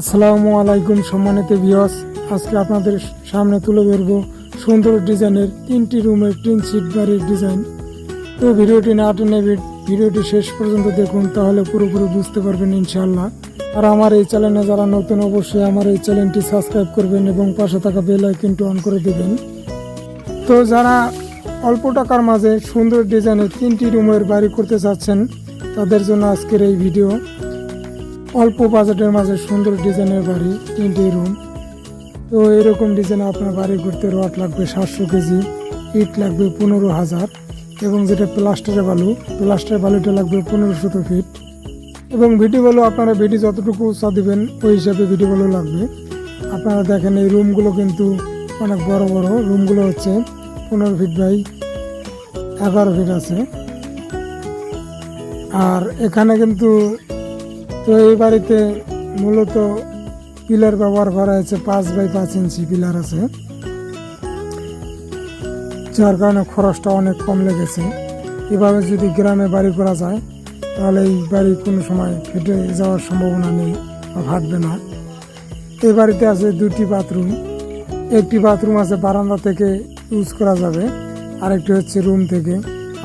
আসসালামু আলাইকুম সম্মানিত ভিউয়ার্স। আজকে আপনাদের সামনে তুলে ধরব সুন্দর ডিজাইনের তিনটি রুমের তিন সিট বাড়ির ডিজাইন। তো ভিডিওটি না টেনে ভিডিওটি শেষ পর্যন্ত দেখুন, তাহলে পুরোপুরি বুঝতে পারবেন ইনশাআল্লাহ। আর আমার এই চ্যানেলে যারা নতুন, অবশ্যই আমার এই চ্যানেলটি সাবস্ক্রাইব করবেন এবং পাশে থাকা বেল আইকনটি অন করে দেবেন। তো যারা অল্প টাকার মাঝে সুন্দর ডিজাইনের তিনটি রুমের বাড়ি করতে চাচ্ছেন, তাদের জন্য আজকের এই ভিডিও। অল্প বাজেটের মাঝে সুন্দর ডিজাইনের বাড়ি, তিনটি রুম তো এরকম ডিজাইন আপনার বাড়ি করতে রড লাগবে সাতশো কেজি, ইট লাগবে পনেরো হাজার এবং যেটা প্লাস্টারের বালু প্লাস্টারের বালুটা লাগবে পনেরো শত ফিট এবং ভিডি বালু আপনারা ভিডি যতটুকু উৎসাহ দিবেন, ওই হিসাবে ভিডি বালু লাগবে। আপনারা দেখেন এই রুমগুলো কিন্তু অনেক বড় বড়। রুমগুলো হচ্ছে পনেরো ফিট বাই এগারো ফিট আছে। আর এখানে কিন্তু তো এই বাড়িতে মূলত পিলার ব্যবহার করা হয়েছে, পাঁচ বাই পাঁচ ইঞ্চি পিলার আছে। যার কারণে খরচটা অনেক কম লেগেছে। এভাবে যদি গ্রামে বাড়ি করা যায়, তাহলে এই বাড়ি কোনো সময় ফেটে যাওয়ার সম্ভাবনা নেই বা ফাটবে না। এই বাড়িতে আছে দুটি বাথরুম। একটি বাথরুম আছে বারান্দা থেকে ইউজ করা যাবে, আরেকটি হচ্ছে রুম থেকে।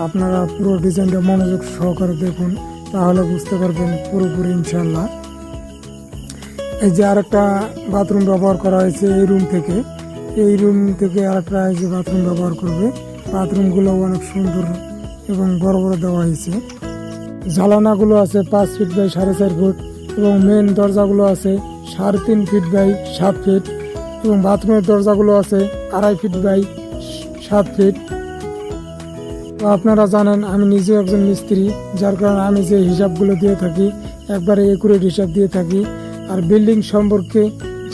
আপনারা পুরো ডিজাইনটা মনোযোগ সহকারে দেখুন। তাহলে বুঝতে পারবেন পুরোপুরি ইনশাল্লাহ এই যে আরেকটা বাথরুম ব্যবহার করা হয়েছে এই রুম থেকে। এই রুম থেকে আরেকটা এই যে বাথরুম ব্যবহার করবে। বাথরুমগুলো অনেক সুন্দর এবং বড় বড় দেওয়া হয়েছে। জ্বালানাগুলো আছে পাঁচ ফিট বাই সাড়ে চার ফুট এবং মেন দরজাগুলো আছে সাড়ে তিন ফিট বাই সাত ফিট এবং বাথরুমের দরজাগুলো আছে আড়াই ফিট বাই সাত ফিট। তো আপনারা জানেন, আমি নিজে একজন মিস্ত্রি, যার কারণে আমি যে হিসাবগুলো দিয়ে থাকি, একবারে একুরেট হিসাব দিয়ে থাকি। আর বিল্ডিং সম্পর্কে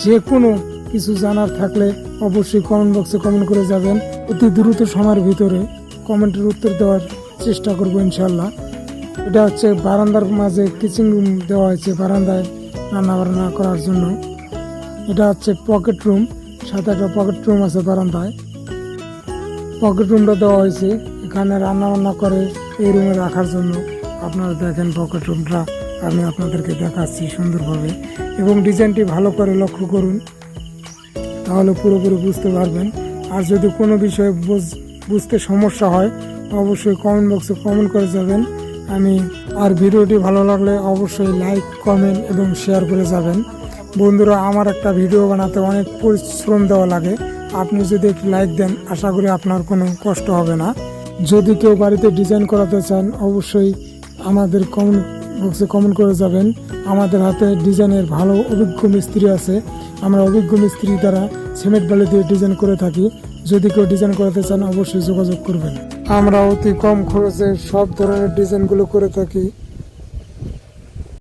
যে কোনো কিছু জানার থাকলে অবশ্যই কমেন্ট বক্সে কমেন্ট করে যাবেন। অতি দ্রুত সময়ের ভিতরে কমেন্টের উত্তর দেওয়ার চেষ্টা করব ইনশাল্লাহ। এটা হচ্ছে বারান্দার মাঝে কিচেন রুম দেওয়া হয়েছে, বারান্দায় রান্না বান্না করার জন্য। এটা হচ্ছে পকেট রুম সাথে একটা পকেট রুম আছে বারান্দায়। পকেট রুমটা দেওয়া হয়েছে। এখানে রান্না বান্না করে এই রুমে রাখার জন্য আপনারা দেখেন পকেট রুমটা আমি আপনাদেরকে দেখাচ্ছি সুন্দরভাবে এবং ডিজাইনটি ভালো করে লক্ষ্য করুন, তাহলে পুরোপুরি বুঝতে পারবেন। আর যদি কোনো বিষয়ে বুঝ- বুঝতে সমস্যা হয়, অবশ্যই কমেন্ট বক্সে কমেন্ট করে যাবেন। আমি আর ভিডিওটি ভালো লাগলে অবশ্যই লাইক কমেন্ট এবং শেয়ার করে যাবেন। বন্ধুরা, আমার একটা ভিডিও বানাতে অনেক পরিশ্রম দেওয়া লাগে। আপনি যদি একটু লাইক দেন, আশা করি আপনার কোনো কষ্ট হবে না। যদি কেউ বাড়িতে ডিজাইন করাতে চান, অবশ্যই আমাদের কমেন্ট বক্সে কমেন্ট করে যাবেন। আমাদের হাতে ডিজাইনের ভালো অভিজ্ঞ মিস্ত্রি আছে। আমরা অভিজ্ঞ মিস্ত্রি দ্বারা সিমেন্ট বালি দিয়ে ডিজাইন করে থাকি। যদি কেউ ডিজাইন করাতে চান, অবশ্যই যোগাযোগ করবেন। আমরা অতি কম খরচে সব ধরনের ডিজাইনগুলো করে থাকি।